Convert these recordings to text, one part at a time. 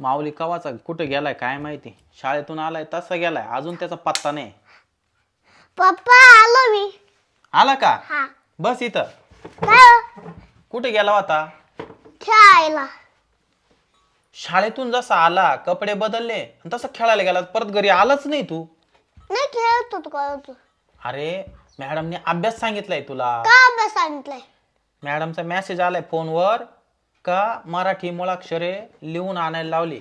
माऊली कवाचा कुठे गेलाय काय माहिती? शाळेतून आलाय तसा गेलाय. अजून त्याचा पत्ता नाही. पप्पा आलो मी. आला का? हा. बस इथं. काय हो? कुठे गेला होता? खेळायला. शाळेतून जसा आला कपडे बदलले आणि तसं खेळायला गेला परत घरी आलाच नाही तू. नाही खेळत होतो करत होतो. अरे मॅडमने अभ्यास सांगितलाय तुला. का अभ्यास सांगितलाय? मॅडमचा मेसेज आलाय फोनवर. का मराठी मुळाक्षरे लिहून आणायला लावली?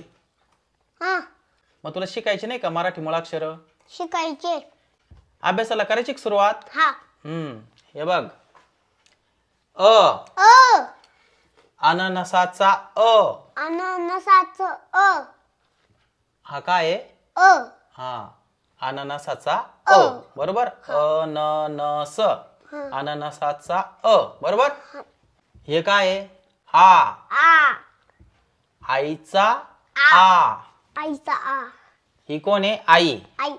हा. मग तुला शिकायची नाही का मराठी मुळाक्षर? शिकायचे. अभ्यासाला करायची का सुरुवात? हा. हम्म. हे बघ. अ. अ. अननसाचा अ. अननसाचं अ. हा काय आहे? अ. हा. अननसाचा अ. बरोबर? अननस. अननसाचा अ. बरोबर? हे काय आहे? आ. आ. आईचा आ. आईचा आ. ही कोण आहे? आई. आई.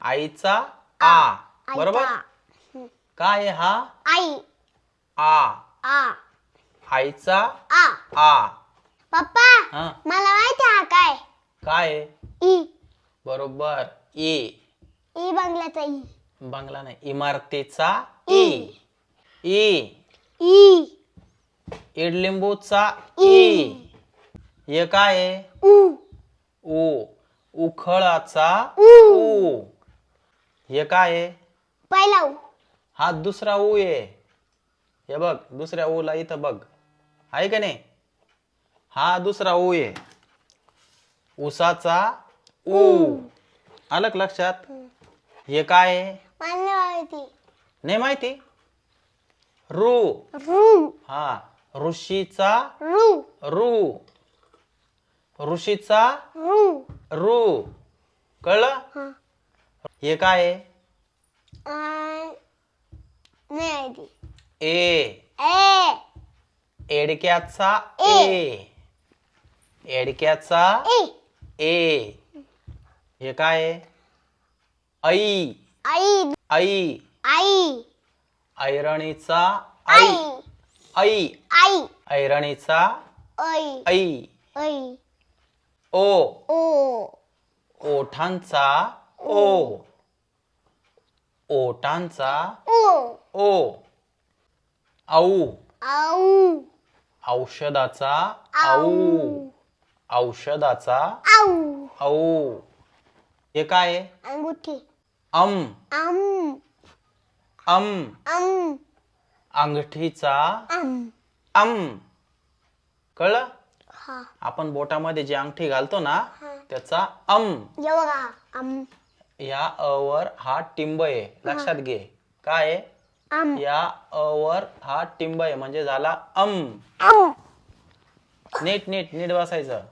आईचा आ. बरोबर? काय आहे हा? आई. आ. आ. आईचा आ. आ. पप्पा हा. मला माहिती हा काय? काय? आहे ई. बरोबर. ई. ई बंगल्याचा ई. बंगला नाही. इमारतीचा ई. ई. ई. इडलिंबूचा ई. हे काय आहे? उ. ऊ उखळाचा ऊ हे काय आहे? पहिला उ. हा दुसरा ऊ आहे. हे बघ दुसऱ्या ऊला इथं बघ. आहे का नाही? हा दुसरा ऊ आहे. उसाचा ऊ का लक्षात? हे काय आहे? मला नाही माहिती नाही माहिती? रू. रू. हा. ऋषीचा रू रू. ऋषीचा रू रू. कळलं हा. हे काय आहे? ए. ए. एडक्याचा ए. एडक्याचा ए. ए. हे काय आई. आई. आई. आई. ऐरणीचा आई. आई. आई. ऐरणीचा आई. आई. आई. ओ. ओ. ओठांचा. ओ. ओटांचा ओ. ओ. आऊ. आऊ. औषधाचा. आऊ. औषधाचा. आऊ. आऊ. हे काय? अंगुठी. अम. आम अम. आम अंगठीचा आम अम कळलं? हा. आपण बोटामध्ये जी अंगठी घालतो ना. त्याचा अम ये बघा आम या अ वर हा टिंब आहे. लक्षात घे. काय आहे? आम या अ वर हा टिंब आहे. म्हणजे झाला अम नीट नीट नीट बसायचं.